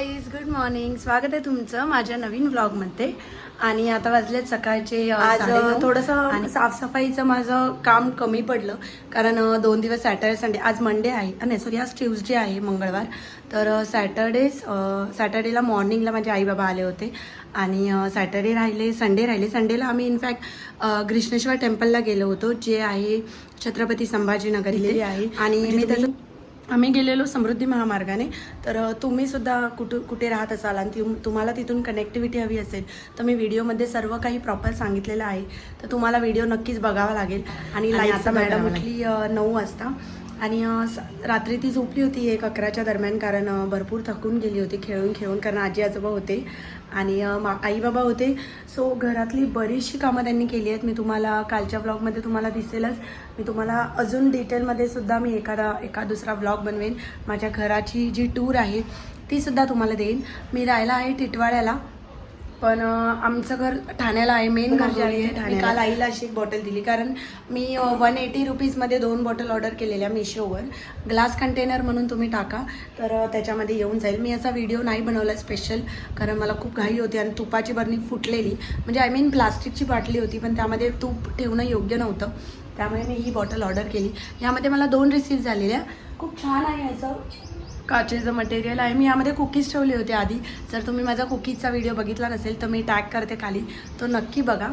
Guys good morning स्वागत आहे तुमचं माझ्या नवीन व्लॉगमध्ये आणि आता वाजलेत सकाळचे आज. थोडंसं साफसफाईचं माझं काम कमी पडलं. कारण दोन दिवस सॅटर्डे संडे आज मंडे आहे. नाही सॉरी आज ट्युजडे आहे मंगळवार. तर सॅटर्डे सॅटर्डेला मॉर्निंगला माझे आई बाबा आले होते. आणि सॅटर्डे राहिले संडे राहिले. संडेला आम्ही इनफॅक्ट ग्रीष्णेश्वर टेम्पलला गेलो होतो जे आहे छत्रपती संभाजीनगर इथे. आहे. आणि म्हणजे मी त्याचं आम्ही गेलेलो समृद्धी महामार्गाने. तर तुम्ही सुद्धा कुठे कुठे राहत असाल आणि ती- तुम्हाला तिथून कनेक्टिव्हिटी हवी असेल तर मी व्हिडिओमध्ये सर्व काही प्रॉपर सांगितलेलं आहे. तर तुम्हाला व्हिडिओ नक्कीच बघावा लागेल. आणि आता मॅडम उठली नऊ वाजता. आणि स- रात्री ती झोपली होती एक अकराच्या दरम्यान कारण भरपूर थकून गेली होती खेळून खेळून कारण आजी आजोबा होते आणि मा- आई बाबा होते. सो घरातली बरीचशी कामं त्यांनी केली आहेत. मी तुम्हाला कालच्या व्लॉगमध्ये तुम्हाला दिसेलच. मी तुम्हाला अजून डिटेलमध्ये सुद्धा मी एखादा एका दुसरा व्लॉग बनवेन. माझ्या घराची जी टूर आहे तीसुद्धा तुम्हाला देईन. मी राहायला आहे टिटवाड्याला. पण आमचं घर ठाण्याला आहे. मेन घर जे आहे मी काल आईला अशी एक बॉटल दिली. कारण मी वन एटी रुपीजमध्ये दोन बॉटल ऑर्डर केलेल्या मिशोवर ग्लास कंटेनर म्हणून तुम्ही टाका. तर त्याच्यामध्ये येऊन जाईल. मी याचा व्हिडिओ नाही बनवला स्पेशल कारण मला खूप घाई होती आणि तुपाची बरणी फुटलेली. म्हणजे आय मीन प्लास्टिकची बाटली होती. पण त्यामध्ये तूप ठेवणं योग्य नव्हतं. त्यामुळे मी ही बॉटल ऑर्डर केली. यामध्ये मला दोन रिसीव्ह झालेल्या. खूप छान आहे याचं. काचेचं मटेरियल आहे. मी यामध्ये कुकीज ठेवले होते आधी. जर तुम्ही माझा कुकीजचा व्हिडिओ बघितला नसेल तर मी टॅग करते खाली. तो नक्की बघा.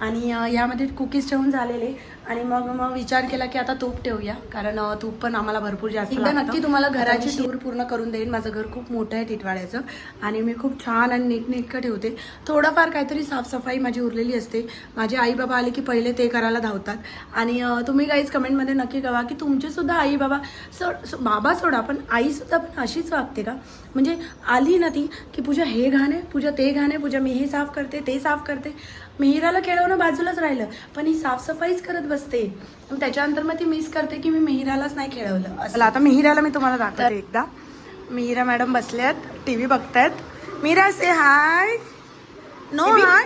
आणि यामध्ये कुकीज ठेवून झालेले. आणि मग मग विचार केला की आता तूप ठेवूया. कारण तूप पण आम्हाला भरपूर जास्त एकदा नक्की तुम्हाला घराची टूर पूर्ण करून देईन. माझं घर खूप मोठं आहे टिटवाड्याचं आणि मी खूप छान आणि नीटनेटकं ठेवते. थोडंफार काहीतरी साफसफाई माझी उरलेली असते. माझे आई बाबा आले की पहिले ते करायला धावतात. आणि तुम्ही काहीच कमेंटमध्ये नक्की कळवा की तुमचे सुद्धा आई बाबा सोड सो- बाबा सोडा पण आई सुद्धा पण अशीच वागते का? म्हणजे आली ना ती की पूजा हे घाण पूजा ते घाण पूजा मी हे साफ करते ते साफ करते. मिहिराला खेळवणं बाजूलाच राहिलं पण ही साफसफाईच करत बसते. त्याच्यानंतर मग ती मिस करते की मी मिहिरालाच नाही खेळवलं. असं. आता मिहिराला मी तुम्हाला दाखवते एकदा. मिहिरा मॅडम बसल्यात टी व्ही बघतायत. मिहिरा से हाय नो हाय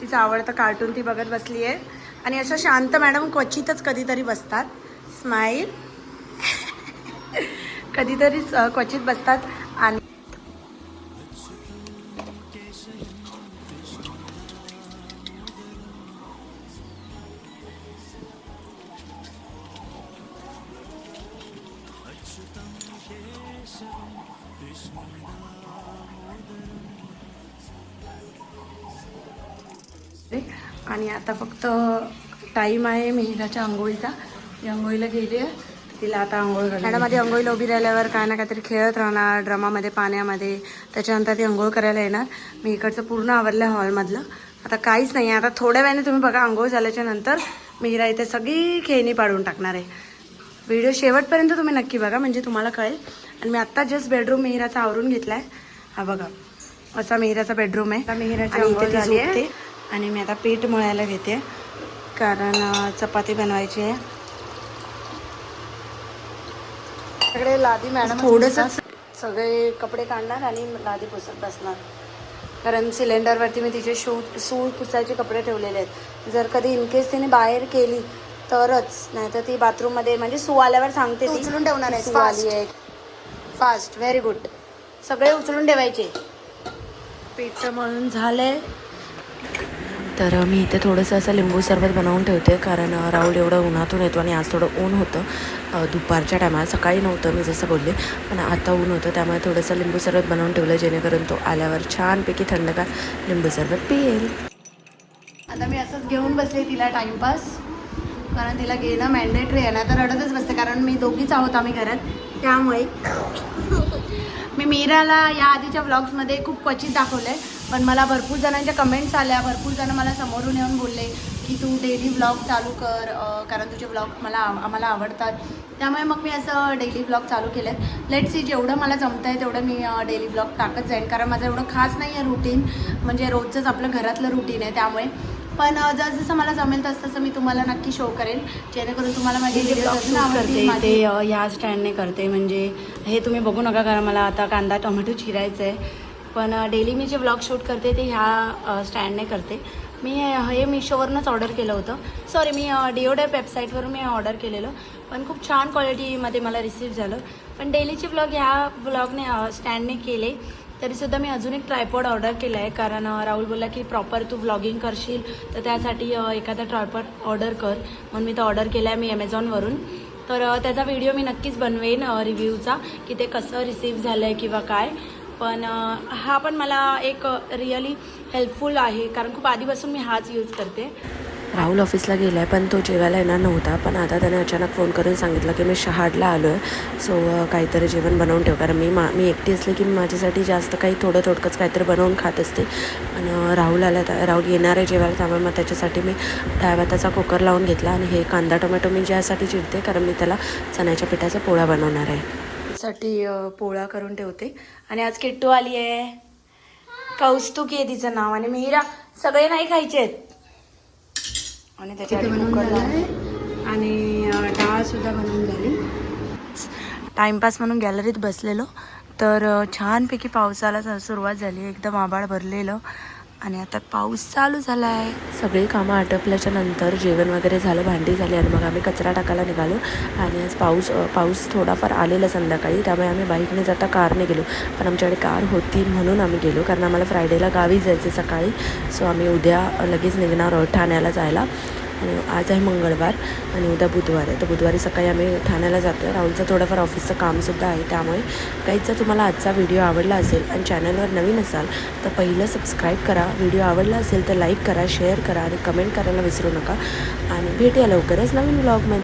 तिचं आवडतं कार्टून ती बघत बसली आहे आणि असं शांत मॅडम क्वचितच कधीतरी बसतात. स्माईल कधीतरीच अ, क्वचित बसतात. आणि आणि आता फक्त टाईम आहे मिहिराच्या आंघोळीचा. ती आंघोळीला गेली आहे. तिला आता आंघोळ मॅडम आधी आंघोळीला उभी राहिल्यावर काय ना काहीतरी खेळत राहणार ड्रमामध्ये पाण्यामध्ये. त्याच्यानंतर ती आंघोळ करायला येणार. मी इकडचं पूर्ण आवरलं हॉलमधलं. आता काहीच नाही आहे. आता थोड्या वेळाने तुम्ही बघा आंघोळ झाल्याच्यानंतर मिहिरा इथे सगळी खेळणी पाडून टाकणार आहे. व्हिडिओ शेवटपर्यंत तुम्ही नक्की बघा म्हणजे तुम्हाला कळेल. आणि मी आत्ता जस्ट बेडरूम मिहिराचा आवरून घेतलाय. हा बघा असा मिहिराचा बेडरूम आहे. मिहिराची आणि इथे मी आता पीठ मळायला घेते. कारण चपाती बनवायची आहे. सगळे लादी मॅडम थोडंसं सगळे कपडे काढणार आणि लादी पुसत बसणार. कारण सिलेंडरवरती मी तिचे शू सूळ पुसायचे कपडे ठेवलेले आहेत. जर कधी इनकेस तिने बाहेर केली तरच नाही तर ती बाथरूममध्ये म्हणजे सू आल्यावर सांगते ती उचलून ठेवणार सू आहे. फास्ट व्हेरी गुड सगळे उचलून ठेवायचे. पीठ मळून झालंय. तर मी इथे थोडंसं असं लिंबू सरबत बनवून ठेवते कारण राहुल एवढं उन्हातून येतो आणि आज थोडं ऊन होतं. दुपारच्या टायमाला सकाळी नव्हतं मी जसं बोलले पण आता ऊन होतं त्यामुळे थोडंसं लिंबू सरबत बनवून ठेवलं जेणेकरून तो आल्यावर छानपैकी थंडगार लिंबू सरबत पिईल आता मी असंच घेऊन बसले तिला टाइमपास कारण तिला घेणं मॅन्डेटरी आहे ना तर रडतच बसते कारण मी दोघीच आहोत आम्ही घरात. त्यामुळे मी मीराला या आधीच्या ब्लॉग्समध्ये खूप क्वचित दाखवलं आहे पण मला भरपूर जणांच्या कमेंट्स आल्या भरपूर जण मला समोरून येऊन बोलले की तू डेली ब्लॉग चालू कर कारण तुझे ब्लॉग मला आम्हाला आवडतात. त्यामुळे मग मी असं डेली ब्लॉग चालू केले आहेत लेट सी जेवढं मला जमतं आहे तेवढं मी डेली ब्लॉग टाकत जाईन कारण माझं एवढं खास नाही आहे रुटीन म्हणजे रोजचंच आपलं घरातलं रुटीन आहे त्यामुळे पण अं, जसं मला जमेल तसं तसं मी तुम्हाला नक्की शो करेन. जेणेकरून तुम्हाला माझी करते ते, ह्या स्टँडने करते. म्हणजे हे तुम्ही बघू नका कारण मला आता कांदा टोमॅटो चिरायचं आहे पण डेली मी जे व्लॉग शूट करते ते ह्या स्टँडने करते. मी हे मिशोवरूनच ऑर्डर केलं होतं. सॉरी मी डिओडेप वेबसाईटवरून मी ऑर्डर केलेलं. पण खूप छान क्वालिटीमध्ये मला रिसीव झालं. पण डेलीचे व्लॉग ह्या व्लॉगने स्टँडने केले. तरीसुद्धा मी अजून एक ट्रायपॉड ऑर्डर केला आहे. कारण राहुल बोलला की प्रॉपर तू व्लॉगिंग करशील तर त्यासाठी एखादा ट्रायपॉड ऑर्डर कर. म्हणून मी तो ऑर्डर केला आहे मी ॲमेझॉनवरून तर त्याचा व्हिडिओ मी नक्कीच बनवेन रिव्ह्यूचा की ते कसं रिसीव झालं आहे किंवा काय. पण हा पण मला एक रिअली हेल्पफुल आहे. कारण खूप आधीपासून मी हाच यूज करते. राहुल ऑफिसला गेला आहे पण तो जेवायला येणार नव्हता. पण आता त्याने अचानक फोन करून सांगितलं की मी शहाडला आलो आहे सो काहीतरी जेवण बनवून ठेव. कारण मी मा मी एकटी असले की माझ्यासाठी जास्त काही थोडं थोडकंच काहीतरी बनवून खात असते. आणि राहुल आला तर राहुल येणार आहे जेवायला त्यामुळे मग त्याच्यासाठी मी डाळ भाताचा कुकर लावून घेतला आणि हे कांदा टोमॅटो मी ज्यासाठी चिरते कारण मी त्याला चण्याच्या पिठाचा पोळा बनवणार आहे. साठी पोळा करून ठेवते. आणि आज किट्टू आली आहे कौस्तुकी आहे तिचं नाव आणि मिहिरा. सगळे नाही खायचे आहेत आणि त्याच्यासाठी कुकर लावलाय. आणि अ, डाळ सुद्धा बनवून झाली. टाइमपास म्हणून गॅलरीत बसलेलो. तर छानपैकी पावसाला सुरुवात झाली. एकदम आभाळ भरलेलं. आणि आता पाऊस चालू झाला आहे सगळी कामं आटपल्याच्या नंतर जेवण वगैरे झालं भांडी झाली आणि मग आम्ही कचरा टाकायला निघालो. आणि आज पाऊस पाऊस थोडाफार आलेला संध्याकाळी त्यामुळे आम्ही बाईकने जाता कारने गेलो. पण आमच्याकडे कार होती म्हणून आम्ही गेलो कारण आम्हाला फ्रायडेला गावी जायचं सकाळी. सो आम्ही उद्या लगेच निघणार आहोत ठाण्याला जायला. आज आहे मंगळवार आणि उद्या बुधवार आहे. तर बुधवारी सकाळी आम्ही ठाण्याला जातो आहे राहुलचं थोडंफार ऑफिसचं कामसुद्धा आहे त्यामुळे काहीच जर तुम्हाला आजचा व्हिडिओ आवडला असेल आणि चॅनलवर नवीन असाल तर पहिलं सबस्क्राईब करा. व्हिडिओ आवडला असेल तर लाईक करा शेअर करा आणि कमेंट करायला विसरू नका. आणि भेटूया लवकरच नवीन ब्लॉगमध्ये